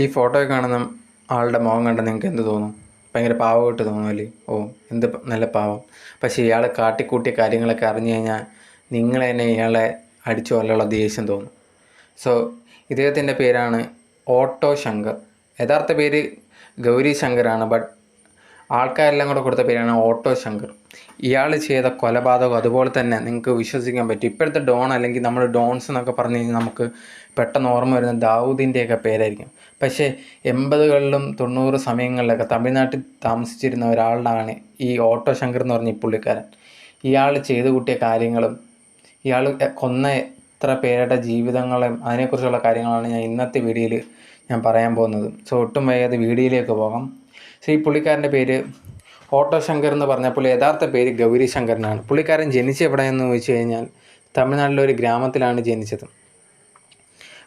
ഈ ഫോട്ടോ കാണുന്ന ആളുടെ മുഖം കണ്ട നിങ്ങൾക്ക് എന്ത് തോന്നും? ഭയങ്കര പാവമായിട്ട് തോന്നുമല്ലേ ഓ എന്ത് നല്ല പാവം. പക്ഷേ ഇയാളെ കാട്ടിക്കൂട്ടിയ കാര്യങ്ങളൊക്കെ അറിഞ്ഞു കഴിഞ്ഞാൽ നിങ്ങൾ തന്നെ ഇയാളെ അടിച്ചു കൊല്ലുള്ള ദേഷ്യം തോന്നും. സോ ഇദ്ദേഹത്തിന്റെ പേരാണ് ഓട്ടോ ശങ്കർ. യഥാർത്ഥ പേര് ഗൗരി ശങ്കറാണ് ബട്ട് ആൾക്കാരെല്ലാം കൂടെ കൊടുത്ത പേരാണ് ഓട്ടോ ശങ്കർ. ഇയാൾ ചെയ്ത കൊലപാതകം അതുപോലെ തന്നെ നിങ്ങൾക്ക് വിശ്വസിക്കാൻ പറ്റും. ഇപ്പോഴത്തെ ഡോൺ അല്ലെങ്കിൽ നമ്മൾ ഡോൺസ് എന്നൊക്കെ പറഞ്ഞു കഴിഞ്ഞാൽ നമുക്ക് പെട്ടെന്ന് ഓർമ്മ വരുന്ന ദാവൂദിന്റെയൊക്കെ പേരായിരിക്കും. പക്ഷേ എൺപതുകളിലും തൊണ്ണൂറ് സമയങ്ങളിലൊക്കെ തമിഴ്നാട്ടിൽ താമസിച്ചിരുന്ന ഒരാളാണ് ഈ ഓട്ടോ ശങ്കർ എന്ന് പറഞ്ഞ ഈ പുള്ളിക്കാരൻ. ഇയാൾ ചെയ്തു കൂട്ടിയ കാര്യങ്ങളും ഇയാൾ കൊന്ന എത്ര പേരുടെ ജീവിതങ്ങളും അതിനെക്കുറിച്ചുള്ള കാര്യങ്ങളാണ് ഞാൻ ഇന്നത്തെ വീഡിയോയിൽ ഞാൻ പറയാൻ പോകുന്നത്. സോ ഒട്ടും വൈകാതെ വീഡിയോയിലേക്ക് പോകാം. സോ ഈ പുള്ളിക്കാരന്റെ പേര് ഓട്ടോ ശങ്കർ എന്ന് പറഞ്ഞ പുള്ളി യഥാർത്ഥ പേര് ഗൗരി ശങ്കരനാണ് പുള്ളിക്കാരൻ ജനിച്ച എവിടെയെന്ന് ചോദിച്ചു കഴിഞ്ഞാൽ തമിഴ്നാട്ടിലെ ഒരു ഗ്രാമത്തിലാണ് ജനിച്ചത്.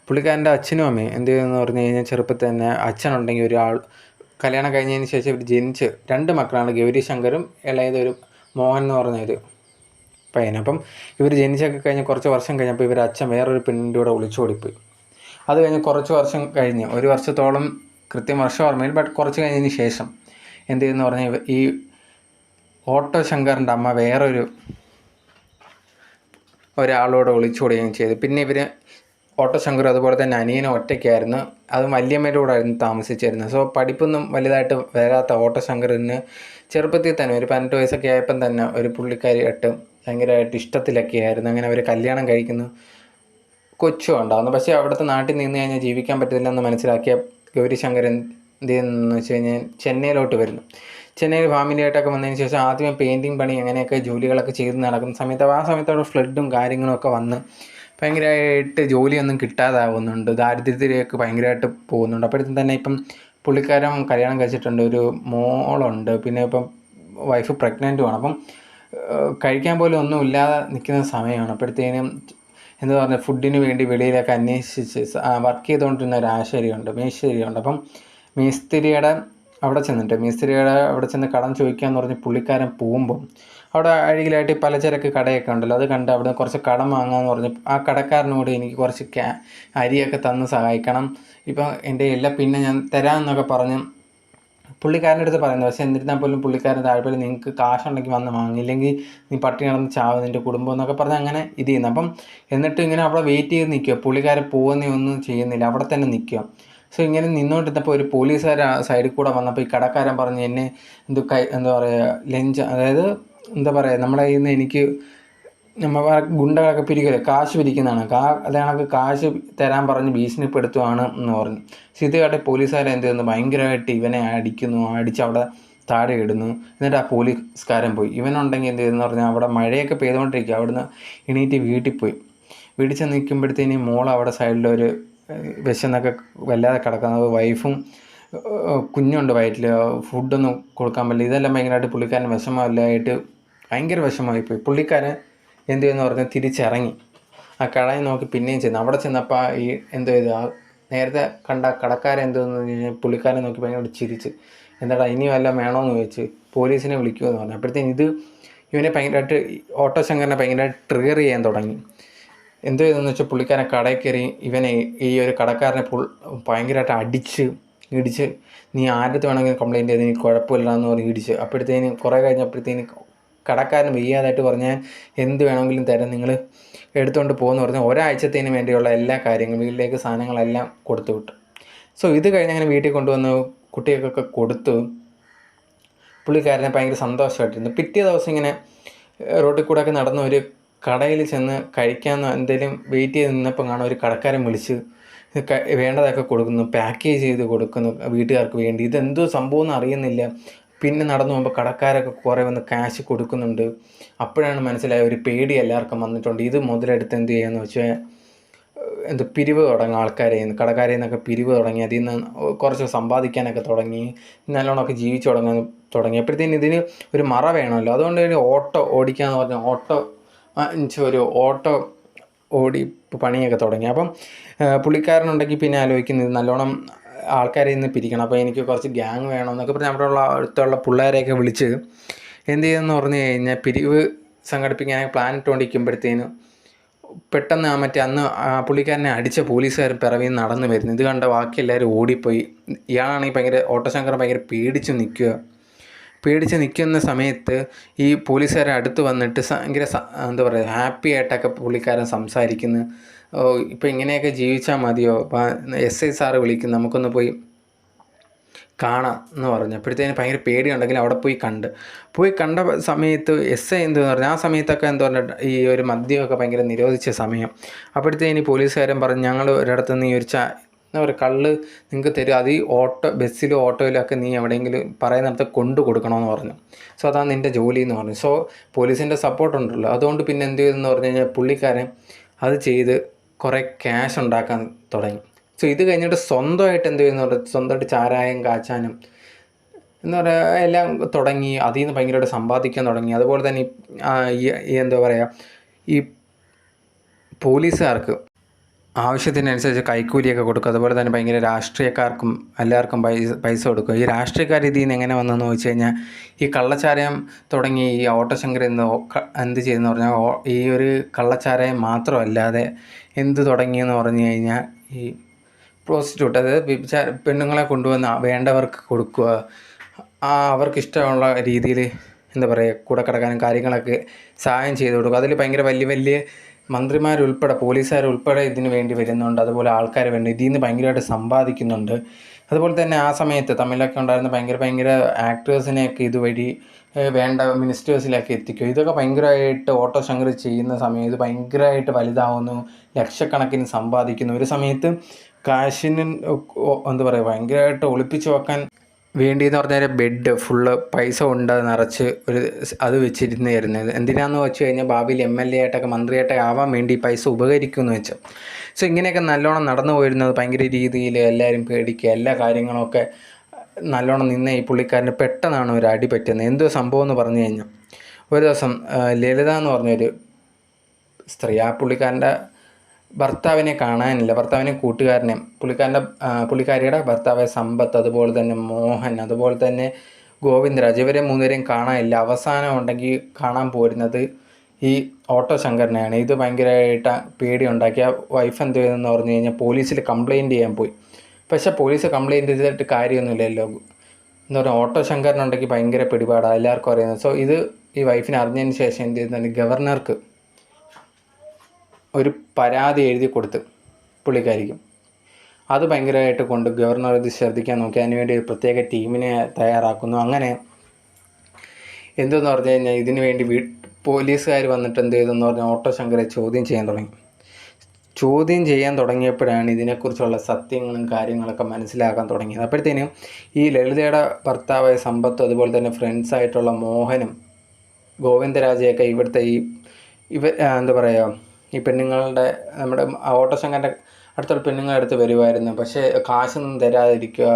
പുള്ളിക്കാരന്റെ അച്ഛനും അമ്മയും എന്ത് ചെയ്യുന്നു പറഞ്ഞു കഴിഞ്ഞാൽ ചെറുപ്പത്തിൽ തന്നെ അച്ഛനുണ്ടെങ്കിൽ ഒരാൾ കല്യാണം കഴിഞ്ഞതിന് ശേഷം ഇവർ ജനിച്ച് രണ്ട് മക്കളാണ് ഗൗരി ശങ്കറും ഇളയത് ഒരു മോഹൻ എന്ന് പറഞ്ഞൊരു പയ്യൻ. അപ്പം ഇവർ ജനിച്ചൊക്കെ കഴിഞ്ഞ് കുറച്ച് വർഷം കഴിഞ്ഞപ്പോൾ ഇവർ അച്ഛൻ വേറൊരു പെണ്ണിന്റെ കൂടെ ഒളിച്ചോടിപ്പോയി അത് കഴിഞ്ഞ് കുറച്ച് വർഷം കഴിഞ്ഞ് ഒരു വർഷത്തോളം കൃത്യം വർഷം ഓർമ്മയിൽ ബട്ട് കുറച്ച് കഴിഞ്ഞതിന് ശേഷം എന്ത് ചെയ്യുന്നു പറഞ്ഞാൽ ഈ ഓട്ടോ ശങ്കറിന്റെ അമ്മ വേറൊരു ഒരാളോട് ഒളിച്ചോടുകയും ചെയ്തു. പിന്നെ ഇവർ ഓട്ടോ ശങ്കർ അതുപോലെ തന്നെ അനിയനും ഒറ്റയ്ക്കായിരുന്നു. അത് വല്യമ്മയുടെ കൂടെ ആയിരുന്നു താമസിച്ചിരുന്നത്. സോ പഠിപ്പൊന്നും വലുതായിട്ട് വരാത്ത ഓട്ടോ ശങ്കറിന് ചെറുപ്പത്തിൽ തന്നെ ഒരു പതിനെട്ട് വയസ്സൊക്കെ ആയപ്പം തന്നെ ഒരു പുള്ളിക്കാരിയായിട്ട് ഭയങ്കരമായിട്ട് ഇഷ്ടത്തിലൊക്കെ ആയിരുന്നു. അങ്ങനെ അവർ കല്യാണം കഴിക്കുന്നു. കൊച്ചു ഉണ്ടാകുന്നു പക്ഷേ അവിടുത്തെ നാട്ടിൽ നിന്ന് കഴിഞ്ഞാൽ ജീവിക്കാൻ പറ്റില്ലെന്ന് മനസ്സിലാക്കിയ ഗൗരിശങ്കർ എന്ത് ചെയ്യുന്നു വെച്ച് കഴിഞ്ഞാൽ ചെന്നൈയിലോട്ട് വരുന്നു. ചെന്നൈയിൽ ഫാമിലിയായിട്ടൊക്കെ വന്നതിന് ശേഷം ആദ്യമേ പെയിന്റിങ് പണി അങ്ങനെയൊക്കെ ജോലികളൊക്കെ ചെയ്ത് നടക്കുന്ന സമയത്ത് ആ സമയത്ത് അവിടെ ഫ്ലഡും കാര്യങ്ങളും ഒക്കെ വന്ന് ഭയങ്കരമായിട്ട് ജോലിയൊന്നും കിട്ടാതാവുന്നുണ്ട്. ദാരിദ്ര്യത്തിലേക്ക് ഭയങ്കരമായിട്ട് പോകുന്നുണ്ട്. അപ്പോഴത്തേക്കും തന്നെ ഇപ്പം പുള്ളിക്കാരൻ കല്യാണം കഴിച്ചിട്ടുണ്ട്. ഒരു മോളുണ്ട്. പിന്നെ ഇപ്പം വൈഫ് പ്രഗ്നന്റുമാണ് അപ്പം കഴിക്കാൻ പോലും ഒന്നും ഇല്ലാതെ നിൽക്കുന്ന സമയമാണ്. അപ്പോഴത്തേനും എന്ന് പറഞ്ഞാൽ ഫുഡിന് വേണ്ടി വെളിയിലൊക്കെ അന്വേഷിച്ച് വർക്ക് ചെയ്തുകൊണ്ടിരുന്ന ഒരു ആശ്ചര്യമുണ്ട് മേശ്ശേരിയുണ്ട്. അപ്പം മേസ്തിരിയുടെ അവിടെ ചെന്നിട്ട് മേസ്തിരിയുടെ അവിടെ ചെന്ന് കടം ചോദിക്കാന്ന് പറഞ്ഞ് പുള്ളിക്കാരൻ പോകുമ്പം അവിടെ അഴികിലായിട്ട് ഈ പലചരക്ക് കടയൊക്കെ ഉണ്ടല്ലോ. അത് കണ്ട് അവിടെ കുറച്ച് കടം വാങ്ങാമെന്ന് പറഞ്ഞ് ആ കടക്കാരനോട് എനിക്ക് കുറച്ച് ക്യാ അരിയൊക്കെ തന്ന് സഹായിക്കണം. ഇപ്പം എന്റെ എല്ലാ പിന്നെ ഞാൻ തരാമെന്നൊക്കെ പറഞ്ഞ് പുള്ളിക്കാരന്റെ അടുത്ത് പറയുന്നത് പക്ഷേ എന്നിരുന്നാൽ പോലും പുള്ളിക്കാരൻ താഴ്പയിൽ നിങ്ങൾക്ക് കാശുണ്ടെങ്കിൽ വന്ന് വാങ്ങിയില്ലെങ്കിൽ നീ പട്ടി നടന്ന് ചാവ് നിന്റെ കുടുംബം എന്നൊക്കെ പറഞ്ഞ് അങ്ങനെ ഇത് ചെയ്യുന്നു. അപ്പം എന്നിട്ട് ഇങ്ങനെ അവിടെ വെയിറ്റ് ചെയ്ത് നിൽക്കുക പുള്ളിക്കാരൻ പോകുന്ന ഒന്നും ചെയ്യുന്നില്ല. അവിടെ തന്നെ നിൽക്കുക സോ ഇങ്ങനെ നിന്നുകൊണ്ടിരുന്നപ്പോൾ ഒരു പോലീസുകാർ സൈഡിൽ കൂടെ വന്നപ്പോൾ ഈ കടക്കാരൻ പറഞ്ഞ് എന്നെ എന്ത് കൈ എന്താ പറയുക ലഞ്ച് അതായത് എന്താ പറയുക നമ്മളെ കയ്യിൽ നിന്ന് എനിക്ക് നമ്മൾ ഗുണ്ടകളൊക്കെ പിരിക്കല്ലേ കാശ് പിരിക്കുന്നതാണ്. കാ അതാണൊക്കെ കാശ് തരാൻ പറഞ്ഞ് ഭീഷണിപ്പെടുത്തുവാണ് എന്ന് പറഞ്ഞു. സീതയാട്ടെ പോലീസുകാരെ എന്ത് ചെയ്യുന്നു? ഭയങ്കരമായിട്ട് ഇവനെ അടിക്കുന്നു അടിച്ച് അവിടെ താഴെ ഇടുന്നു. എന്നിട്ട് ആ പോലീസുകാരൻ പോയി. ഇവനുണ്ടെങ്കിൽ എന്ത് ചെയ്യുന്നു? പറഞ്ഞാൽ അവിടെ മഴയൊക്കെ പെയ്തുകൊണ്ടിരിക്കുക അവിടുന്ന് എണീറ്റ് വീട്ടിൽ പോയി. വീട്ടിൽ ചെന്ന് നിൽക്കുമ്പോഴത്തേന് മോൾ അവിടെ സൈഡിലൊരു വിശന്നൊക്കെ വല്ലാതെ കിടക്കുന്നത്. വൈഫും കുഞ്ഞുണ്ട് വയറ്റിൽ ഫുഡൊന്നും കൊടുക്കാൻ പറ്റില്ല. ഇതെല്ലാം ഭയങ്കരമായിട്ട് പുള്ളിക്കാരൻ വിഷമമില്ലായിട്ട് ഭയങ്കര വിഷമമായി പോയി പുള്ളിക്കാരൻ എന്ത് ചെയ്യുന്നു പറഞ്ഞ് തിരിച്ചിറങ്ങി. ആ കടയിൽ നോക്കി പിന്നെയും ചെന്ന്. അവിടെ ചെന്നപ്പോൾ ഈ എന്തോ ചെയ്തു ആ നേരത്തെ കണ്ട കടക്കാരൻ എന്തെന്ന് കഴിഞ്ഞാൽ പുള്ളിക്കാരനെ നോക്കി ഭയങ്കര ചിരിച്ച്. എന്താടാ ഇനി വല്ലതും വേണമെന്ന് ചോദിച്ച് പോലീസിനെ വിളിക്കുമെന്ന് പറഞ്ഞു. അപ്പോഴത്തേന് ഇത് ഇവനെ ഭയങ്കരമായിട്ട് ഓട്ടോ ശങ്കറിനെ ഭയങ്കരമായിട്ട് ട്രിഗർ ചെയ്യാൻ തുടങ്ങി. എന്തോ ചെയ്തെന്ന് വെച്ചാൽ പുള്ളിക്കാരൻ കടയിൽ കയറി ഇവനെ ഈ ഒരു കടക്കാരനെ പുൾ ഭയങ്കരമായിട്ട് അടിച്ച് ഇടിച്ച് നീ ആരുടെ വേണമെങ്കിലും കംപ്ലയിന്റ് ചെയ്ത് നീ കുഴപ്പമില്ല എന്ന് പറഞ്ഞ് ഇടിച്ച്. അപ്പോഴത്തേന് കുറേ കഴിഞ്ഞപ്പോഴത്തേന് കടക്കാരൻ വയ്യാതായിട്ട് പറഞ്ഞാൽ എന്ത് വേണമെങ്കിലും തരാം നിങ്ങൾ എടുത്തുകൊണ്ട് പോകുമെന്ന് പറഞ്ഞാൽ ഒരാഴ്ചത്തേന് വേണ്ടിയുള്ള എല്ലാ കാര്യങ്ങളും വീട്ടിലേക്ക് സാധനങ്ങളെല്ലാം കൊടുത്തു വിട്ടു. സോ ഇത് കഴിഞ്ഞ് അങ്ങനെ വീട്ടിൽ കൊണ്ടുവന്ന് കുട്ടികൾക്കൊക്കെ കൊടുത്തു. പുള്ളിക്കാരനെ ഭയങ്കര സന്തോഷമായിട്ടിരുന്നു. പിറ്റേ ദിവസം ഇങ്ങനെ റോഡിൽ കൂടെ ഒക്കെ നടന്ന ഒരു കടയിൽ ചെന്ന് കഴിക്കാൻ എന്തെങ്കിലും വെയിറ്റ് ചെയ്ത് നിന്നപ്പോൾ കാണാൻ ഒരു കടക്കാരൻ വിളിച്ച് വേണ്ടതൊക്കെ കൊടുക്കുന്നു പാക്കേജ് ചെയ്ത് കൊടുക്കുന്നു വീട്ടുകാർക്ക് വേണ്ടി. ഇതെന്തോ സംഭവം എന്ന് അറിയുന്നില്ല. പിന്നെ നടന്നു പോകുമ്പോൾ കടക്കാരൊക്കെ കുറേ വന്ന് കാശ് കൊടുക്കുന്നുണ്ട്. അപ്പോഴാണ് മനസ്സിലായ ഒരു പേടി എല്ലാവർക്കും വന്നിട്ടുണ്ട്. ഇത് മുതലെടുത്ത് എന്ത് ചെയ്യാന്ന് വെച്ചാൽ എന്ത് പിരിവ് തുടങ്ങി ആൾക്കാരെ കടക്കാരെ നിന്നൊക്കെ പിരിവ് തുടങ്ങി അതിൽ നിന്ന് കുറച്ച് സമ്പാദിക്കാനൊക്കെ തുടങ്ങി നല്ലോണമൊക്കെ ജീവിച്ചു തുടങ്ങാൻ തുടങ്ങി. അപ്പോഴത്തേന് ഇതിന് ഒരു മറ വേണമല്ലോ. അതുകൊണ്ട് ഒരു ഓട്ടോ ഓടിക്കാന്ന് പറഞ്ഞ ഓട്ടോ ഒരു ഓട്ടോ ഓടി പണിയൊക്കെ തുടങ്ങി. അപ്പം പുള്ളിക്കാരനുണ്ടെങ്കിൽ പിന്നെ ആലോചിക്കുന്നത് നല്ലോണം ആൾക്കാരെ ഇന്ന് പിരിക്കണം. അപ്പോൾ എനിക്ക് കുറച്ച് ഗ്യാങ് വേണം എന്നൊക്കെ പറഞ്ഞ് അവിടെ ഉള്ള അടുത്തുള്ള പിള്ളേരെയൊക്കെ വിളിച്ച് എന്ത് ചെയ്തെന്ന് പറഞ്ഞു കഴിഞ്ഞാൽ പിരിവ് സംഘടിപ്പിക്കാൻ പ്ലാൻ ഇട്ടുകൊണ്ടിരിക്കുമ്പോഴത്തേനും പെട്ടെന്ന് ആ മറ്റേ അന്ന് പുള്ളിക്കാരനെ അടിച്ച പോലീസുകാരൻ പിറവിൽ നടന്നു വരുന്നു. ഇത് കണ്ട ബാക്കി എല്ലാവരും ഓടിപ്പോയി. ഇയാളാണെങ്കിൽ ഭയങ്കര ഓട്ടോശങ്കർ ഭയങ്കര പേടിച്ച് നിൽക്കുക. പേടിച്ച് നിൽക്കുന്ന സമയത്ത് ഈ പോലീസുകാരെ അടുത്ത് വന്നിട്ട് ഭയങ്കര എന്താ പറയുക ഹാപ്പി ആയിട്ടൊക്കെ പുള്ളിക്കാരൻ സംസാരിക്കുന്നു. ഓ ഇപ്പം ഇങ്ങനെയൊക്കെ ജീവിച്ചാൽ മതിയോ? എസ് ഐ സാറ് വിളിക്കും നമുക്കൊന്ന് പോയി കാണാം എന്ന് പറഞ്ഞു. അപ്പോഴത്തേന് ഭയങ്കര പേടിയുണ്ടെങ്കിൽ അവിടെ പോയി കണ്ട്. പോയി കണ്ട സമയത്ത് എസ് ഐ എന്തെന്ന് പറഞ്ഞു? ആ സമയത്തൊക്കെ എന്താ പറഞ്ഞാൽ ഈ ഒരു മദ്യമൊക്കെ ഭയങ്കര നിരോധിച്ച സമയം. അപ്പോഴത്തേന് പോലീസുകാരൻ പറഞ്ഞു ഞങ്ങൾ ഒരിടത്ത് നിന്ന് ഈ ഒരു ചാ എന്താ പറയുക കള്ള് നിങ്ങൾക്ക് തരും. അത് ഈ ഓട്ടോ ബസ്സിലോ ഓട്ടോയിലോ ഒക്കെ നീ എവിടെയെങ്കിലും പറയുന്നിടത്ത് കൊണ്ടു കൊടുക്കണമെന്ന് പറഞ്ഞു. സോ അതാണ് നിന്റെ ജോലി എന്ന് പറഞ്ഞു. സോ പോലീസിന്റെ സപ്പോർട്ട് ഉണ്ടല്ലോ. അതുകൊണ്ട് പിന്നെ എന്ത് ചെയ്തെന്ന് പറഞ്ഞു കഴിഞ്ഞാൽ പുള്ളിക്കാരൻ അത് ചെയ്ത് കുറേ ക്യാഷ് ഉണ്ടാക്കാൻ തുടങ്ങി. സോ ഇത് കഴിഞ്ഞിട്ട് സ്വന്തമായിട്ട് എന്ത് ചെയ്യുന്നു? സ്വന്തമായിട്ട് ചാരായം കാച്ചാനും എന്താ പറയുക എല്ലാം തുടങ്ങി. അതിൽ നിന്ന് ഭയങ്കരമായിട്ട് സമ്പാദിക്കാൻ തുടങ്ങി. അതുപോലെ തന്നെ ഈ എന്താ പറയുക ഈ പോലീസുകാർക്ക് ആവശ്യത്തിനനുസരിച്ച് കൈക്കൂലിയൊക്കെ കൊടുക്കും. അതുപോലെ തന്നെ ഭയങ്കര രാഷ്ട്രീയക്കാർക്കും എല്ലാവർക്കും പൈസ പൈസ കൊടുക്കും. ഈ രാഷ്ട്രീയക്കാർ ഇതിൽ നിന്ന് എങ്ങനെ വന്നെന്ന് ചോദിച്ചു കഴിഞ്ഞാൽ ഈ കള്ളച്ചാരായം തുടങ്ങി ഈ ഓട്ടശങ്കർ എന്ന് എന്ത് ചെയ്തെന്ന് പറഞ്ഞാൽ ഈ ഒരു കള്ളച്ചാരായം മാത്രമല്ലാതെ എന്ത് തുടങ്ങിയെന്ന് പറഞ്ഞു കഴിഞ്ഞാൽ ഈ പ്രോസ്റ്റിറ്റ്യൂട്ട് അതായത് പെണ്ണുങ്ങളെ കൊണ്ടുവന്ന് വേണ്ടവർക്ക് കൊടുക്കുക. അവർക്ക് ഇഷ്ടമുള്ള രീതിയിൽ എന്താ പറയുക കൂടെ കിടക്കാനും കാര്യങ്ങളൊക്കെ സഹായം ചെയ്ത് കൊടുക്കുക. അതിൽ ഭയങ്കര വലിയ വലിയ മന്ത്രിമാരുൾപ്പെടെ പോലീസുകാരുൾപ്പെടെ ഇതിന് വേണ്ടി വരുന്നുണ്ട്. അതുപോലെ ആൾക്കാർ വേണ്ടി ഇതിൽ നിന്ന് ഭയങ്കരമായിട്ട് സമ്പാദിക്കുന്നുണ്ട്. അതുപോലെ തന്നെ ആ സമയത്ത് തമിഴിലൊക്കെ ഉണ്ടായിരുന്ന ഭയങ്കര ഭയങ്കര ആക്ടേഴ്സിനെയൊക്കെ ഇതുവഴി വേണ്ട മിനിസ്റ്റേഴ്സിലൊക്കെ എത്തിക്കും. ഇതൊക്കെ ഭയങ്കരമായിട്ട് ഓട്ടോ ശങ്കർ ചെയ്യുന്ന സമയം ഇത് ഭയങ്കരമായിട്ട് വലുതാവുന്നു. ലക്ഷക്കണക്കിന് സമ്പാദിക്കുന്നു. ഒരു സമയത്ത് കാശിന് എന്താ പറയുക ഭയങ്കരമായിട്ട് ഒളിപ്പിച്ച് വെക്കാൻ വേണ്ടി എന്ന് പറഞ്ഞാൽ ബെഡ് ഫുള്ള് പൈസ കൊണ്ട് നിറച്ച് ഒരു അത് വെച്ചിരുന്നായിരുന്നത് എന്തിനാന്ന് വെച്ച് കഴിഞ്ഞാൽ ഭാവിയിൽ എം എൽ എ ആയിട്ടൊക്കെ മന്ത്രിയായിട്ടൊക്കെ ആവാൻ വേണ്ടി പൈസ ഉപകരിക്കുമെന്ന് വെച്ചു. സോ ഇങ്ങനെയൊക്കെ നല്ലോണം നടന്നു പോയിരുന്നത് ഭയങ്കര രീതിയിൽ എല്ലാവരും പേടിക്കുക എല്ലാ കാര്യങ്ങളൊക്കെ നല്ലോണം നിന്ന് ഈ പുള്ളിക്കാരന് പെട്ടെന്നാണ് ഒരു അടി പറ്റുന്നത്. എന്തോ സംഭവം എന്ന് പറഞ്ഞു കഴിഞ്ഞാൽ ഒരു ദിവസം ലളിത എന്ന് പറഞ്ഞൊരു സ്ത്രീ ആ പുള്ളിക്കാരന്റെ ഭർത്താവിനെ കാണാനില്ല. ഭർത്താവിനെ കൂട്ടുകാരനെ. പുള്ളിക്കാരന്റെ പുള്ളിക്കാരിയുടെ ഭർത്താവായ സമ്പത്ത് അതുപോലെ തന്നെ മോഹൻ അതുപോലെ തന്നെ ഗോവിന്ദരാജ് ഇവരെ മൂന്നുപേരെയും കാണാനില്ല. അവസാനം ഉണ്ടെങ്കിൽ കാണാൻ പോരുന്നത് ഈ ഓട്ടോ ശങ്കരനെയാണ് ഇത് ഭയങ്കരമായിട്ട് പേടി ഉണ്ടാക്കിയ വൈഫ് എന്ത് ചെയ്തെന്ന് പറഞ്ഞു കഴിഞ്ഞാൽ പോലീസിൽ കംപ്ലയിന്റ് ചെയ്യാൻ പോയി. പക്ഷേ പോലീസ് കംപ്ലയിന്റ് ചെയ്തിട്ട് കാര്യമൊന്നുമില്ലല്ലോ. എന്താ പറയുക ഓട്ടോ ശങ്കരനുണ്ടെങ്കിൽ ഭയങ്കര പിടിപാടാണ് എല്ലാവർക്കും അറിയുന്നത്. സോ ഇത് ഈ വൈഫിനെ അറിഞ്ഞതിന് ശേഷം എന്ത് ചെയ്യുന്നുണ്ട് ഗവർണർക്ക് ഒരു പരാതി എഴുതി കൊടുത്ത് പുള്ളിക്കാരിക്കും. അത് ഭയങ്കരമായിട്ട് കൊണ്ട് ഗവർണർ ഇത് ശ്രദ്ധിക്കാൻ നോക്കി. അതിനുവേണ്ടി ഒരു പ്രത്യേക ടീമിനെ തയ്യാറാക്കുന്നു. അങ്ങനെ എന്തെന്ന് പറഞ്ഞു കഴിഞ്ഞാൽ ഇതിനു വേണ്ടി വീ പോലീസുകാർ വന്നിട്ട് എന്ത് ചെയ്തെന്ന് പറഞ്ഞാൽ ഓട്ടോ ശങ്കരെ ചോദ്യം ചെയ്യാൻ തുടങ്ങി. ചോദ്യം ചെയ്യാൻ തുടങ്ങിയപ്പോഴാണ് ഇതിനെക്കുറിച്ചുള്ള സത്യങ്ങളും കാര്യങ്ങളൊക്കെ മനസ്സിലാക്കാൻ തുടങ്ങിയത്. അപ്പോഴത്തേനും ഈ ലളിതയുടെ ഭർത്താവായ സമ്പത്തും അതുപോലെ തന്നെ ഫ്രണ്ട്സായിട്ടുള്ള മോഹനും ഗോവിന്ദരാജയൊക്കെ ഇവിടുത്തെ ഈ ഇവ എന്താ പറയുക ഈ പെണ്ണുങ്ങളുടെ നമ്മുടെ ഓട്ടോശങ്കന്റെ അടുത്തുള്ള പെണ്ണുങ്ങളുടെ അടുത്ത് വരുമായിരുന്നു പക്ഷേ കാശൊന്നും തരാതിരിക്കുക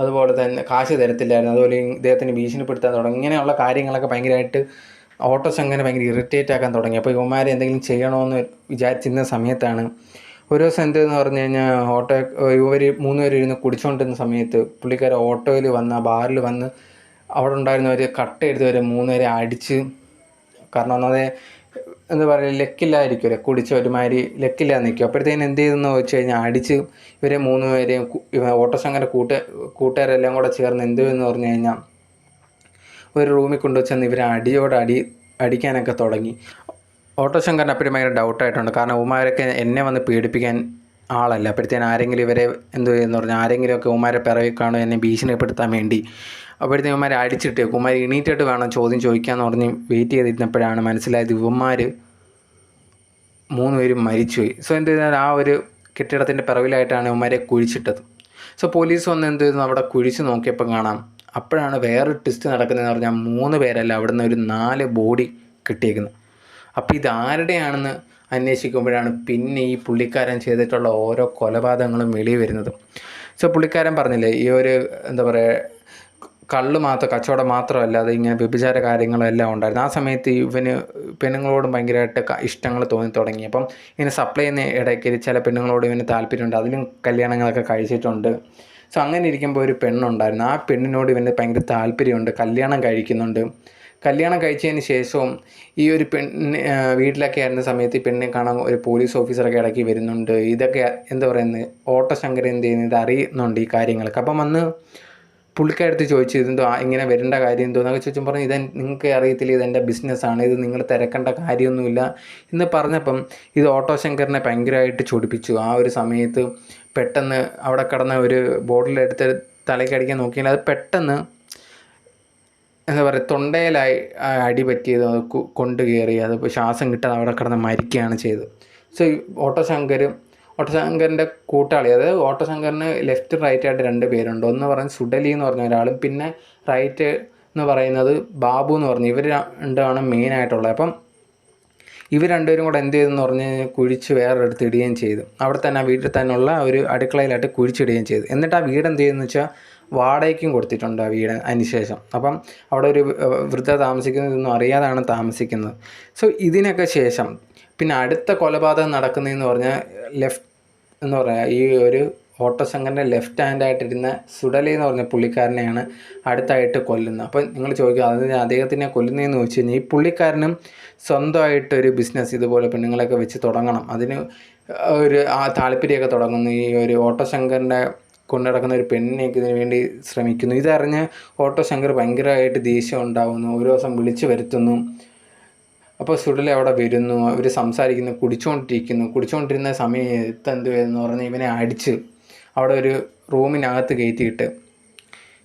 അതുപോലെ തന്നെ കാശ് തരത്തില്ലായിരുന്നു. അതുപോലെ ഇദ്ദേഹത്തിന് ഭീഷണിപ്പെടുത്താൻ തുടങ്ങി. ഇങ്ങനെയുള്ള കാര്യങ്ങളൊക്കെ ഭയങ്കരമായിട്ട് ഓട്ടോശങ്കനെ ഭയങ്കര ഇറിറ്റേറ്റ് ആക്കാൻ തുടങ്ങി. അപ്പോൾ ഇവന്മാരെ എന്തെങ്കിലും ചെയ്യണമെന്ന് വിചാരിച്ചിരുന്ന സമയത്താണ് ഒരു ദിവസം എന്തെന്ന് പറഞ്ഞു കഴിഞ്ഞാൽ ഓട്ടോ ഇവർ മൂന്ന് പേര് ഇരുന്ന് കുടിച്ചുകൊണ്ടിരുന്ന സമയത്ത് പുള്ളിക്കാരൻ ഓട്ടോയിൽ വന്ന് ബാറിൽ വന്ന് അവിടെ ഉണ്ടായിരുന്നവർ കട്ട എടുത്തവരെ മൂന്നുപേരെ അടിച്ച് കാരണം ഒന്നാമതെ എന്താ പറയുക ലക്കില്ലായിരിക്കുമല്ലേ കുടിച്ച് ഒരുമാതിരി ലക്കില്ലാതെ നിൽക്കും. അപ്പോഴത്തേനും എന്ത് ചെയ്തെന്ന് വെച്ച് കഴിഞ്ഞാൽ അടിച്ച് ഇവരെ മൂന്ന് പേരെയും ഓട്ടോസംഘന്റെ കൂട്ട കൂട്ടുകാരെല്ലാം കൂടെ ചേർന്ന് എന്ത് എന്ന് പറഞ്ഞു കഴിഞ്ഞാൽ ഒരു റൂമിൽ കൊണ്ടുവച്ചെന്ന് ഇവരെ അടിയോട് അടി അടിക്കാനൊക്കെ തുടങ്ങി. ഓട്ടോശങ്കറിന് അപ്പോഴും ഭയങ്കര ഡൗട്ടായിട്ടുണ്ട്. കാരണം ഉമാരൊക്കെ എന്നെ വന്ന് പീഡിപ്പിക്കാൻ ആളല്ല. അപ്പോഴത്തേനും ആരെങ്കിലും ഇവരെ എന്ത് ചെയ്യുമെന്ന് പറഞ്ഞാൽ ആരെങ്കിലുമൊക്കെ ഉമാരെ പിറവി കാണും എന്നെ ഭീഷണിപ്പെടുത്താൻ വേണ്ടി അപ്പോഴത്തേക്കും ഇവന്മാർ അടിച്ചിട്ട് കുമാരി എണീറ്റിട്ട് വേണം ചോദ്യം ചോദിക്കാമെന്ന് പറഞ്ഞ് വെയിറ്റ് ചെയ്തിരുന്നപ്പോഴാണ് മനസ്സിലായത് ഇവന്മാർ മൂന്ന് പേരും മരിച്ചുപോയി. സോ എന്ത് ചെയ്താൽ ആ ഒരു കെട്ടിടത്തിന്റെ പിറവിലായിട്ടാണ് ഇവന്മാരെ കുഴിച്ചിട്ടത്. സോ പോലീസ് വന്ന് എന്ത് ചെയ്തു? അവിടെ കുഴിച്ച് നോക്കിയപ്പോൾ കാണാം അപ്പോഴാണ് വേറൊരു ട്വിസ്റ്റ് നടക്കുന്നതെന്ന് പറഞ്ഞാൽ മൂന്ന് പേരല്ല അവിടെ നിന്ന് ഒരു നാല് ബോഡി കിട്ടിയേക്കുന്നത് അപ്പോൾ ഇതാരുടെയാണെന്ന് അന്വേഷിക്കുമ്പോഴാണ് പിന്നെ ഈ പുള്ളിക്കാരൻ ചെയ്തിട്ടുള്ള ഓരോ കൊലപാതകങ്ങളും വെളിയിൽ വരുന്നത്. സോ പുള്ളിക്കാരൻ പറഞ്ഞില്ലേ ഈ ഒരു എന്താ പറയുക കള്ള് മാത്രം കച്ചവടം മാത്രമല്ലാതെ ഇങ്ങനെ വ്യഭിചാര കാര്യങ്ങളും എല്ലാം ഉണ്ടായിരുന്നു. ആ സമയത്ത് ഇവന് പെണ്ണുങ്ങളോടും ഭയങ്കരമായിട്ട് ഇഷ്ടങ്ങൾ തോന്നി തുടങ്ങി. അപ്പം ഇങ്ങനെ സപ്ലൈ ചെയ്യുന്ന ഇടയ്ക്ക് ചില പെണ്ണുങ്ങളോട് ഇവന് താല്പര്യമുണ്ട്. അതിലും കല്യാണങ്ങളൊക്കെ കഴിച്ചിട്ടുണ്ട്. സോ അങ്ങനെ ഇരിക്കുമ്പോൾ ഒരു പെണ്ണുണ്ടായിരുന്നു. ആ പെണ്ണിനോട് ഇവന് ഭയങ്കര താല്പര്യമുണ്ട്. കല്യാണം കഴിക്കുന്നുണ്ട്. കല്യാണം കഴിച്ചതിന് ശേഷവും ഈ ഒരു പെണ്ണ് വീട്ടിലൊക്കെ ആയിരുന്ന സമയത്ത് ഈ പെണ്ണിനെ കാണാൻ ഒരു പോലീസ് ഓഫീസറൊക്കെ ഇടയ്ക്ക് വരുന്നുണ്ട്. ഇതൊക്കെ എന്താ പറയുന്നത്? ഓട്ടശങ്കർ എന്ത് ചെയ്യുന്നത്? അറിയുന്നുണ്ട് ഈ കാര്യങ്ങളൊക്കെ. അപ്പം വന്ന് പുള്ളിക്കാരടുത്ത് ചോദിച്ചു ഇതെന്തോ ഇങ്ങനെ വരേണ്ട കാര്യം എന്തോ? എന്നൊക്കെ ചോദിച്ചും പറഞ്ഞു ഇത് നിങ്ങൾക്ക് അറിയത്തില്ല ഇതെന്റെ ബിസിനസ്സാണ് ഇത് നിങ്ങൾ തിരക്കേണ്ട കാര്യമൊന്നുമില്ല. എന്ന് പറഞ്ഞപ്പം ഇത് ഓട്ടോ ശങ്കറിനെ ഭയങ്കരമായിട്ട് ചൊടിപ്പിച്ചു. ആ ഒരു സമയത്ത് പെട്ടെന്ന് അവിടെ കിടന്ന ഒരു ബോട്ടിലെടുത്ത് തലയ്ക്കടിക്കാൻ നോക്കിയാൽ അത് പെട്ടെന്ന് എന്താ പറയുക തൊണ്ടയിലായി അടി പറ്റിയത് അത് കൊണ്ട് കയറി അത് ശ്വാസം കിട്ടാതെ അവിടെ കിടന്ന് മരിക്കുകയാണ് ചെയ്തത്. സോ ഓട്ടോ ശങ്കർ ഓട്ടോ ശങ്കറിന്റെ കൂട്ടാളി അതായത് ഓട്ടശങ്കറിന് ലെഫ്റ്റ് റൈറ്റ് ആയിട്ട് രണ്ട് പേരുണ്ട്. ഒന്ന് പറയുന്നത് സുഡലി എന്ന് പറഞ്ഞ ഒരാളും പിന്നെ റൈറ്റ് എന്ന് പറയുന്നത് ബാബു എന്ന് പറഞ്ഞു ഇവർ രണ്ടാണ് മെയിനായിട്ടുള്ളത് അപ്പം ഇവർ രണ്ടുപേരും കൂടെ എന്ത് ചെയ്തെന്ന് പറഞ്ഞ് കഴിഞ്ഞാൽ കുഴിച്ച് വേറൊരിടത്ത് ഇടുകയും ചെയ്തു. അവിടെ തന്നെ ആ വീട്ടിൽ തന്നെയുള്ള ഒരു അടുക്കളയിലായിട്ട് കുഴിച്ചിടുകയും ചെയ്തു. എന്നിട്ട് ആ വീട് എന്ത് ചെയ്യുന്നു വെച്ചാൽ വാടകയ്ക്കും കൊടുത്തിട്ടുണ്ട് ആ വീട് അതിനുശേഷം അപ്പം അവിടെ ഒരു വൃദ്ധ താമസിക്കുന്നതൊന്നും അറിയാതാണ് താമസിക്കുന്നത്. സോ ഇതിനൊക്കെ ശേഷം പിന്നെ അടുത്ത കൊലപാതകം നടക്കുന്നതെന്ന് പറഞ്ഞാൽ ലെഫ്റ്റ് എന്ന് പറയാം. ഈ ഒരു ഓട്ടോ ഓട്ടോസംഘന്റെ ലെഫ്റ്റ് ഹാൻഡായിട്ടിരുന്ന സുഡലി എന്ന് പറഞ്ഞ പുള്ളിക്കാരനെയാണ് അടുത്തായിട്ട് കൊല്ലുന്നത്. അപ്പം നിങ്ങൾ ചോദിക്കുക അത് അദ്ദേഹത്തിനെ കൊല്ലുന്നതെന്ന് വെച്ച് കഴിഞ്ഞാൽ ഈ പുള്ളിക്കാരനും സ്വന്തമായിട്ടൊരു ബിസിനസ് ഇതുപോലെ പെണ്ണുങ്ങളൊക്കെ വെച്ച് തുടങ്ങണം. അതിന് ഒരു ആ താല്പര്യമൊക്കെ തുടങ്ങുന്നു. ഈ ഒരു ഓട്ടോശങ്കറിന്റെ കൊണ്ടു നടക്കുന്ന ഒരു പെണ്ണിനെയൊക്കെ ഇതിനു വേണ്ടി ശ്രമിക്കുന്നു. ഇതറിഞ്ഞ് ഓട്ടോ ശങ്കർ ഭയങ്കരമായിട്ട് ദേഷ്യം ഉണ്ടാകുന്നു ഒരു ദിവസം വിളിച്ചു വരുത്തുന്നു. അപ്പോൾ സുഡിൽ അവിടെ വരുന്നു. അവർ സംസാരിക്കുന്നു. കുടിച്ചുകൊണ്ടിരിക്കുന്നു കുടിച്ചുകൊണ്ടിരുന്ന സമയത്ത് എന്ത് എന്ന് പറഞ്ഞ് ഇവനെ അടിച്ച് അവിടെ ഒരു റൂമിനകത്ത് കയറ്റിയിട്ട്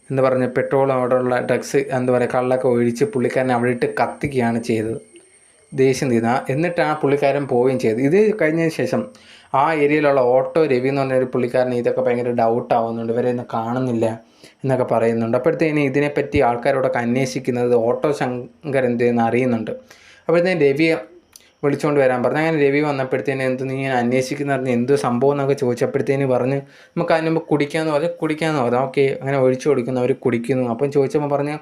എന്താ പറഞ്ഞ പെട്രോളും അവിടെയുള്ള ഡ്രഗ്സ് എന്താ പറയുക കള്ളൊക്കെ ഒഴിച്ച് പുള്ളിക്കാരനെ അവിടെ ഇട്ട് കത്തിക്കുകയാണ് ചെയ്തത്. ദേഷ്യം തീർന്ന. എന്നിട്ട് ആ പുള്ളിക്കാരൻ പോവുകയും ചെയ്തു. ഇത് കഴിഞ്ഞതിന് ശേഷം ആ ഏരിയയിലുള്ള ഓട്ടോ രവി എന്ന് പറഞ്ഞൊരു പുള്ളിക്കാരന് ഇതൊക്കെ ഭയങ്കര ഡൗട്ട് ആവുന്നുണ്ട്. ഇവരെ ഒന്നും കാണുന്നില്ല എന്നൊക്കെ പറയുന്നുണ്ട്. അപ്പോഴത്തേന് ഇതിനെപ്പറ്റി ആൾക്കാരോടൊക്കെ അന്വേഷിക്കുന്നത് ഓട്ടോ ശങ്കർ എന്ത് അറിയുന്നുണ്ട്. അപ്പോഴത്തേന് രവിയെ വിളിച്ചുകൊണ്ട് വരാൻ പറഞ്ഞു. അങ്ങനെ രവി വന്നപ്പോഴത്തേന് എന്ത് നീ ഇങ്ങനെ അന്വേഷിക്കുന്ന പറഞ്ഞ് എന്ത് സംഭവം എന്നൊക്കെ ചോദിച്ചപ്പോഴത്തേന് പറഞ്ഞ് നമുക്ക് അതിന് മുമ്പ് കുടിക്കാമെന്ന് പറഞ്ഞ്. കുടിക്കാമെന്ന് പറഞ്ഞു. ഓക്കെ അങ്ങനെ ഒഴിച്ചു കൊടുക്കുന്നു. അവർ കുടിക്കുന്നു. അപ്പം ചോദിച്ചപ്പോൾ പറഞ്ഞ്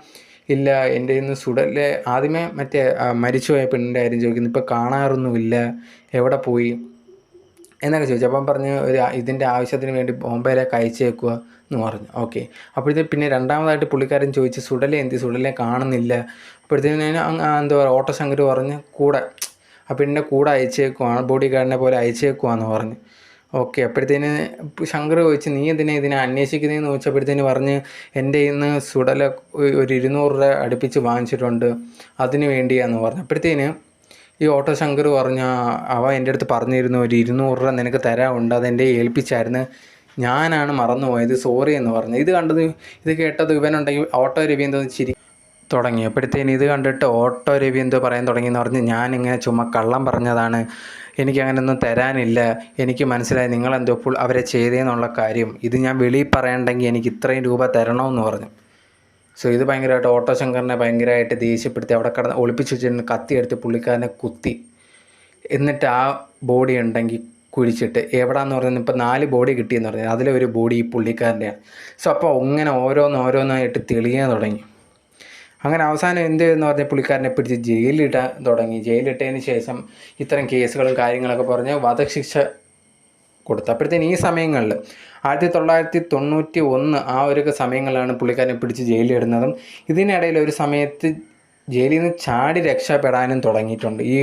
ഇല്ല എന്റെ ഇന്ന് സുഡല്ലേ ആദ്യമേ മറ്റേ മരിച്ചു മരിച്ചുപോയ പെണ്ണിന്റെ കാര്യം ചോദിക്കുന്നു. ഇപ്പോൾ കാണാറൊന്നുമില്ല. എവിടെ പോയി? എന്നൊക്കെ ചോദിച്ചു. അപ്പം പറഞ്ഞ് ഒരു ഇതിന്റെ ആവശ്യത്തിന് വേണ്ടി ബോംബെയിലേക്ക് അയച്ചേക്കുക എന്ന് പറഞ്ഞു. ഓക്കെ. അപ്പോഴത്തേക്ക് പിന്നെ രണ്ടാമതായിട്ട് പുള്ളിക്കാരൻ ചോദിച്ചു സുഡലെ എന്ത് സുഡലെ കാണുന്നില്ല. അപ്പോഴത്തേന് എന്താ പറയുക ഓട്ടോ ശങ്കർ പറഞ്ഞ് കൂടെ ആ പെണ്ണിനെ കൂടെ അയച്ചേക്കുവാണ് ബോഡി ഗാർഡിനെ പോലെ അയച്ചേക്കുവാന്ന് പറഞ്ഞ്. ഓക്കെ അപ്പോഴത്തേന് ശങ്കർ ചോദിച്ചു നീ എന്തിനാ ഇതിനെ അന്വേഷിക്കുന്നതെന്ന് ചോദിച്ചപ്പോഴത്തേന് പറഞ്ഞ് എന്റെ ഇന്ന് സുടല ഒരു ഇരുന്നൂറ് രൂപ അടുപ്പിച്ച് വാങ്ങിച്ചിട്ടുണ്ട് അതിന് വേണ്ടിയാന്ന് പറഞ്ഞു. അപ്പോഴത്തേന് ഈ ഓട്ടോ ശങ്കർ പറഞ്ഞ അവ എന്റെ അടുത്ത് പറഞ്ഞിരുന്നു ഒരു ഇരുന്നൂറ് രൂപ നിനക്ക് തരാമുണ്ട് അതെന്റെ ഏൽപ്പിച്ചായിരുന്നു ഞാനാണ് മറന്നുപോയത് സോറി എന്ന് പറഞ്ഞു. ഇത് കണ്ടത് ഇത് കേട്ടത് ഇവനുണ്ടെങ്കിൽ ഓട്ടോ രവി എന്തോ ചിരി തുടങ്ങി അപ്പോഴത്തേന് ഇത് കണ്ടിട്ട് ഓട്ടോ രവി എന്തോ പറയാൻ തുടങ്ങി എന്ന് പറഞ്ഞ് ഞാനിങ്ങനെ ചുമ്മാ കള്ളം പറഞ്ഞതാണ്. എനിക്ക് അങ്ങനെയൊന്നും തരാനില്ല. എനിക്ക് മനസ്സിലായി നിങ്ങളെന്തോ ഫുൾ അവരെ ചെയ്തേന്നുള്ള കാര്യം. ഇത് ഞാൻ വെളിയിൽ പറയണ്ടെങ്കിൽ എനിക്ക് ഇത്രയും രൂപ തരണമെന്ന് പറഞ്ഞു. സോ ഇത് ഭയങ്കരമായിട്ട് ഓട്ടോ ശങ്കറിനെ ഭയങ്കരമായിട്ട് ദേഷ്യപ്പെടുത്തി അവിടെ കിടന്ന് ഒളിപ്പിച്ച് വെച്ചിട്ട് കത്തി എടുത്ത് പുള്ളിക്കാരനെ കുത്തി. എന്നിട്ട് ആ ബോഡി ഉണ്ടെങ്കിൽ കുഴിച്ചിട്ട് എവിടാന്ന് പറഞ്ഞാൽ ഇപ്പോൾ നാല് ബോഡി കിട്ടിയെന്ന് പറഞ്ഞാൽ അതിലെ ഒരു ബോഡി ഈ പുള്ളിക്കാരന്റെയാണ്. സോ അപ്പോൾ ഇങ്ങനെ ഓരോന്ന് ഓരോന്നായിട്ട് തെളിയാൻ തുടങ്ങി. അങ്ങനെ അവസാനം എന്ത് എന്ന് പറഞ്ഞാൽ പുള്ളിക്കാരനെ പിടിച്ച് ജയിലിടാൻ തുടങ്ങി. ജയിലിട്ടതിന് ശേഷം ഇത്തരം കേസുകളും കാര്യങ്ങളൊക്കെ പറഞ്ഞ് വധശിക്ഷ കൊടുത്തു. അപ്പോഴത്തേന് ഈ സമയങ്ങളിൽ ആയിരത്തി തൊള്ളായിരത്തി തൊണ്ണൂറ്റി ഒന്ന് ആ ഒരു സമയങ്ങളിലാണ് പുള്ളിക്കാരനെ പിടിച്ച് ജയിലിടുന്നതും ഇതിനിടയിൽ ഒരു സമയത്ത് ജയിലിൽ നിന്ന് ചാടി രക്ഷപ്പെടാനും തുടങ്ങിയിട്ടുണ്ട്. ഈ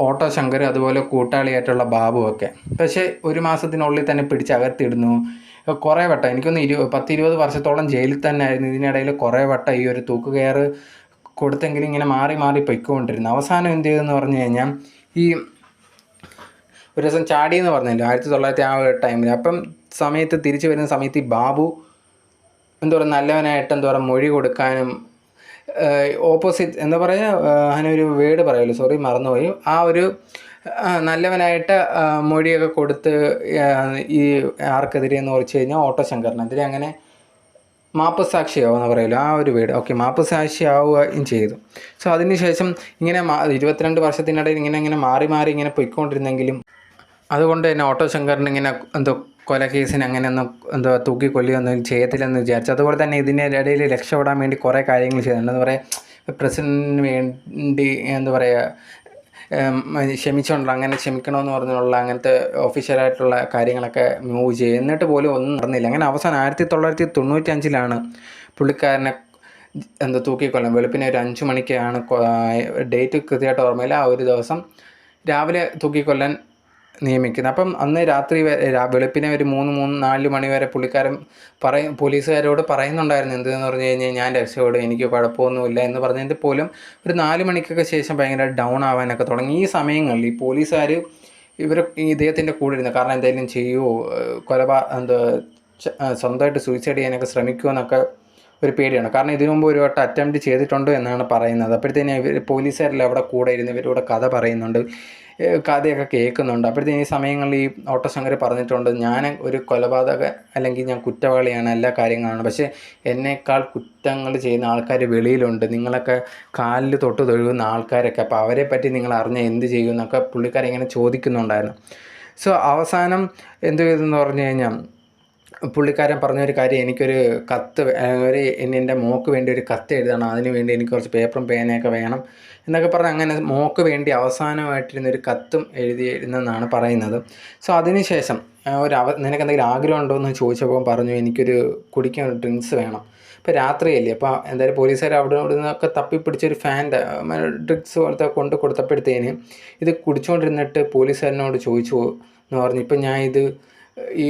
ഓട്ടോ ശങ്കർ അതുപോലെ കൂട്ടാളിയായിട്ടുള്ള ബാബുവൊക്കെ. പക്ഷേ ഒരു മാസത്തിനുള്ളിൽ തന്നെ പിടിച്ച് അകത്തിടുന്നു കുറേ വട്ടം. എനിക്കൊന്ന് ഇരു പത്ത് ഇരുപത് വർഷത്തോളം ജയിലിൽ തന്നെ ആയിരുന്നു. ഇതിനിടയിൽ കുറേ വട്ടം ഈ ഒരു തൂക്കുകയറ് കൊടുത്തെങ്കിലും ഇങ്ങനെ മാറി മാറി പൊയ്ക്കൊണ്ടിരുന്നു. അവസാനം എന്ത് ചെയ്തെന്ന് പറഞ്ഞു കഴിഞ്ഞാൽ ഈ ഒരു ദിവസം ചാടി എന്ന് പറഞ്ഞല്ലോ? ആയിരത്തി തൊള്ളായിരത്തി ആ ടൈമിൽ അപ്പം സമയത്ത് തിരിച്ചു വരുന്ന സമയത്ത് ഈ ബാബു എന്താ പറയുക നല്ലവനായിട്ട് എന്താ പറയുക മൊഴി കൊടുക്കാനും ഓപ്പോസിറ്റ് എന്താ പറയുക അങ്ങനെ ഒരു വേർഡ് പറയുമല്ലോ സോറി മറന്നുപോയി. ആ ഒരു നല്ലവനായിട്ട് മൊഴിയൊക്കെ കൊടുത്ത് ഈ ആർക്കെതിരെ എന്ന് കുറച്ച് കഴിഞ്ഞാൽ ഓട്ടോ ശങ്കറിനെതിരെ അങ്ങനെ മാപ്പ് സാക്ഷിയാവുമെന്ന് പറയുമല്ലോ ആ ഒരു വീട്. ഓക്കെ മാപ്പ് സാക്ഷിയാവുകയും ചെയ്തു. സോ അതിനുശേഷം ഇങ്ങനെ ഇരുപത്തിരണ്ട് വർഷത്തിനിടയിൽ ഇങ്ങനെ ഇങ്ങനെ മാറി മാറി ഇങ്ങനെ പൊയ്ക്കൊണ്ടിരുന്നെങ്കിലും അതുകൊണ്ട് തന്നെ ഓട്ടോ ശങ്കറിന് ഇങ്ങനെ എന്തോ കൊല കേസിന് അങ്ങനെ ഒന്നും എന്തോ തൂക്കിക്കൊല്ലിയൊന്നും ചെയ്യത്തില്ലെന്ന് വിചാരിച്ചു. അതുപോലെ തന്നെ ഇതിന്റെ ഇടയിൽ രക്ഷപ്പെടാൻ വേണ്ടി കുറേ കാര്യങ്ങൾ ചെയ്തിട്ടുണ്ട്. എന്താ പറയുക പ്രസിഡന്റിന് വേണ്ടി എന്താ പറയുക ക്ഷമിച്ചുകൊണ്ടുള്ള അങ്ങനെ ക്ഷമിക്കണമെന്ന് പറഞ്ഞുള്ള അങ്ങനത്തെ ഒഫീഷ്യലായിട്ടുള്ള കാര്യങ്ങളൊക്കെ മൂവ് ചെയ്യും എന്നിട്ട് പോലും ഒന്നും നടന്നില്ല. അങ്ങനെ അവസാനം ആയിരത്തി തൊള്ളായിരത്തി തൊണ്ണൂറ്റി അഞ്ചിലാണ് പുള്ളിക്കാരനെ എന്താ തൂക്കിക്കൊല്ലം. വെളുപ്പിനെ ഒരു അഞ്ച് മണിക്കാണ് ഡേറ്റ് കൃത്യമായിട്ട് ഓർമ്മയില്ല. ആ ഒരു ദിവസം രാവിലെ തൂക്കിക്കൊല്ലാൻ നിയമിക്കുന്നത്. അപ്പം അന്ന് രാത്രി വെളുപ്പിനെ ഒരു മൂന്ന് മൂന്ന് നാല് മണി വരെ പുള്ളിക്കാരൻ പറയും പോലീസുകാരോട് പറയുന്നുണ്ടായിരുന്നു എന്തെന്ന് പറഞ്ഞു കഴിഞ്ഞാൽ ഞാൻ രക്ഷപ്പെടും എനിക്ക് കുഴപ്പമൊന്നുമില്ല എന്ന് പറഞ്ഞതിൽ പോലും ഒരു നാല് മണിക്കൊക്കെ ശേഷം ഭയങ്കര ഡൗൺ ആവാനൊക്കെ തുടങ്ങി. ഈ സമയങ്ങളിൽ ഈ പോലീസുകാർ ഇവർ ഇദ്ദേഹത്തിന്റെ കൂടെ ഇരുന്ന് കാരണം എന്തെങ്കിലും ചെയ്യുമോ കൊലപാ എന്താ സ്വന്തമായിട്ട് സൂയിസൈഡ് ചെയ്യാനൊക്കെ ശ്രമിക്കുമോ എന്നൊക്കെ ഒരു പേടിയാണ്. കാരണം ഇതിനു മുമ്പ് ഒരു വട്ടം അറ്റംപ്റ്റ് ചെയ്തിട്ടുണ്ട് എന്നാണ് പറയുന്നത്. അപ്പോഴത്തേന് ഇവർ പോലീസുകാരെല്ലാം അവിടെ കൂടെ ഇരുന്ന് ഇവരോട് കഥ പറയുന്നുണ്ട്. കഥയൊക്കെ കേൾക്കുന്നുണ്ട്. അപ്പോഴത്തേന് ഈ സമയങ്ങളിൽ ഈ ഓട്ടോശങ്കർ പറഞ്ഞിട്ടുണ്ട് ഞാൻ ഒരു കൊലപാതക അല്ലെങ്കിൽ ഞാൻ കുറ്റവാളിയാണ് എല്ലാ കാര്യങ്ങളാണ്. പക്ഷേ എന്നേക്കാൾ കുറ്റങ്ങൾ ചെയ്യുന്ന ആൾക്കാർ വെളിയിലുണ്ട്. നിങ്ങളൊക്കെ കാലിൽ തൊട്ട് തൊഴുകുന്ന ആൾക്കാരൊക്കെ. അപ്പോൾ അവരെ പറ്റി നിങ്ങൾ അറിഞ്ഞ എന്ത് ചെയ്യുമെന്നൊക്കെ പുള്ളിക്കാരിങ്ങനെ ചോദിക്കുന്നുണ്ടായിരുന്നു. സോ അവസാനം എന്ത് ചെയ്തെന്ന് പറഞ്ഞു കഴിഞ്ഞാൽ പുള്ളിക്കാരൻ പറഞ്ഞൊരു കാര്യം എനിക്കൊരു കത്ത് ഒരു എന്റെ മോക്ക് വേണ്ടി ഒരു കത്ത് എഴുതണം. അതിന് വേണ്ടി എനിക്ക് കുറച്ച് പേപ്പറും പേനയൊക്കെ വേണം എന്നൊക്കെ പറഞ്ഞ് അങ്ങനെ മോക്ക് വേണ്ടി അവസാനമായിട്ടിരുന്നൊരു കത്തും എഴുതിയിരുന്നെന്നാണ് പറയുന്നത്. സോ അതിനുശേഷം ഒരു അവ നിനക്ക് എന്തെങ്കിലും ആഗ്രഹം ഉണ്ടോ എന്ന് ചോദിച്ചപ്പോൾ പറഞ്ഞു എനിക്കൊരു കുടിക്കാൻ ഒരു ഡ്രിങ്ക്സ് വേണം. ഇപ്പോൾ രാത്രിയല്ലേ അപ്പോൾ എന്തായാലും പോലീസുകാർ അവിടെ ഇവിടെ നിന്നൊക്കെ തപ്പിപ്പിടിച്ചൊരു ഫാന്റെ ഡ്രിങ്ക്സ് പോലത്തെ കൊണ്ട് കൊടുത്തപ്പോഴത്തേന് ഇത് കുടിച്ചുകൊണ്ടിരുന്നിട്ട് പോലീസുകാരനോട് ചോദിച്ചു എന്ന് പറഞ്ഞു. ഇപ്പം ഞാൻ ഇത് ഈ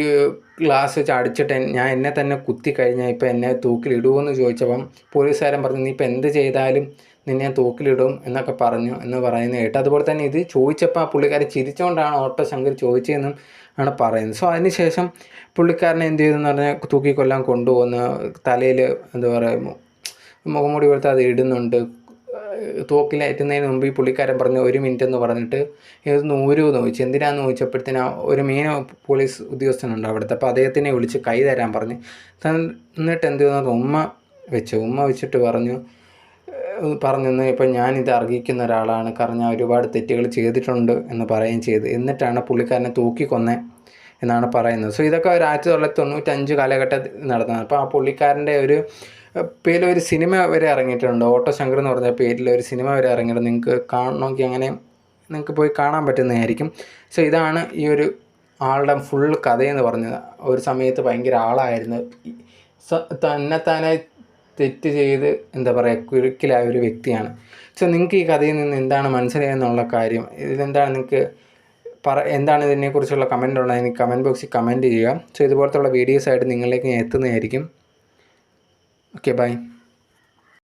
ഗ്ലാസ് വെച്ച് അടിച്ചിട്ട് ഞാൻ എന്നെ തന്നെ കുത്തി കഴിഞ്ഞാൽ ഇപ്പം എന്നെ തൂക്കിലിടുമെന്ന് ചോദിച്ചപ്പം പോലീസുകാരൻ പറഞ്ഞു നീ ഇപ്പം എന്ത് ചെയ്താലും നിന്നെ ഞാൻ തൂക്കിലിടും എന്നൊക്കെ പറഞ്ഞു എന്ന് പറയുന്നത് കേട്ട്. അതുപോലെ തന്നെ ഇത് ചോദിച്ചപ്പോൾ ആ പുള്ളിക്കാരൻ ചിരിച്ചുകൊണ്ടാണ് ഓട്ടോ ശങ്കർ ചോദിച്ചതെന്നും ആണ് പറയുന്നത്. സോ അതിനുശേഷം പുള്ളിക്കാരനെ എന്ത് ചെയ്തെന്ന് പറഞ്ഞാൽ തൂക്കിക്കൊല്ലാൻ കൊണ്ടുപോകുന്ന തലയിൽ എന്താ പറയുക മുഖംമൂടി പോലത്തെ അത് ഇടുന്നുണ്ട്. തോക്കിലേറ്റുന്നതിന് മുമ്പ് ഈ പുള്ളിക്കാരൻ പറഞ്ഞു ഒരു മിനിറ്റ് എന്ന് പറഞ്ഞിട്ട് ഇത് നൂരുമെന്ന് ചോദിച്ചു. എന്തിനാന്ന് ചോദിച്ചപ്പോഴത്തേന് ഒരു മെയിൻ പോലീസ് ഉദ്യോഗസ്ഥനുണ്ട് അവിടുത്തെ. അപ്പോൾ അദ്ദേഹത്തിനെ വിളിച്ച് കൈ തരാൻ പറഞ്ഞു എന്നിട്ട് എന്ത് ചെയ്യുന്നത് ഉമ്മ വെച്ചു. ഉമ്മ വെച്ചിട്ട് പറഞ്ഞു പറഞ്ഞെന്ന് പറഞ്ഞു "ഇന്ന് ഇപ്പം ഞാനിത് അർഹിക്കുന്ന ഒരാളാണ്. കാരണം ഞാൻ ഒരുപാട് തെറ്റുകൾ ചെയ്തിട്ടുണ്ട് എന്ന് പറയുകയും ചെയ്തു. എന്നിട്ടാണ് പുള്ളിക്കാരനെ തൂക്കിക്കൊന്നേ. എന്നാണ് പറയുന്നത്. സോ ഇതൊക്കെ ഒരു ആയിരത്തി തൊള്ളായിരത്തി തൊണ്ണൂറ്റഞ്ച് കാലഘട്ടത്തിൽ നടന്നത് അപ്പോൾ ആ പുള്ളിക്കാരന്റെ ഒരു പേരിലൊരു സിനിമ വരെ ഇറങ്ങിയിട്ടുണ്ട്. ഓട്ടോ ശങ്കർ എന്ന് പറഞ്ഞ പേരിൽ ഒരു സിനിമ വരെ ഇറങ്ങിയിട്ടുണ്ട്. നിങ്ങൾക്ക് കാണണമെങ്കിൽ അങ്ങനെ നിങ്ങൾക്ക് പോയി കാണാൻ പറ്റുന്നതായിരിക്കും. സോ ഇതാണ് ഈ ഒരു ആളുടെ ഫുൾ കഥയെന്ന് പറഞ്ഞത്. ഒരു സമയത്ത് ഭയങ്കര ആളായിരുന്നു. തന്നെ തന്നെ തെറ്റ് ചെയ്ത് എന്താ പറയുക കുരുക്കിലായ ഒരു വ്യക്തിയാണ്. സോ നിങ്ങൾക്ക് ഈ കഥയിൽ നിന്ന് എന്താണ് മനസ്സിലായെന്നുള്ള കാര്യം ഇതിലെന്താണ് നിങ്ങൾക്ക് പറ എന്താണ് ഇതിനെക്കുറിച്ചുള്ള കമന്റ് ഉള്ളത് എനിക്ക് കമന്റ് ബോക്സിൽ കമന്റ് ചെയ്യുക. സോ ഇതുപോലത്തുള്ള വീഡിയോസായിട്ട് നിങ്ങളിലേക്ക് എത്തുന്നതായിരിക്കും. Okay bye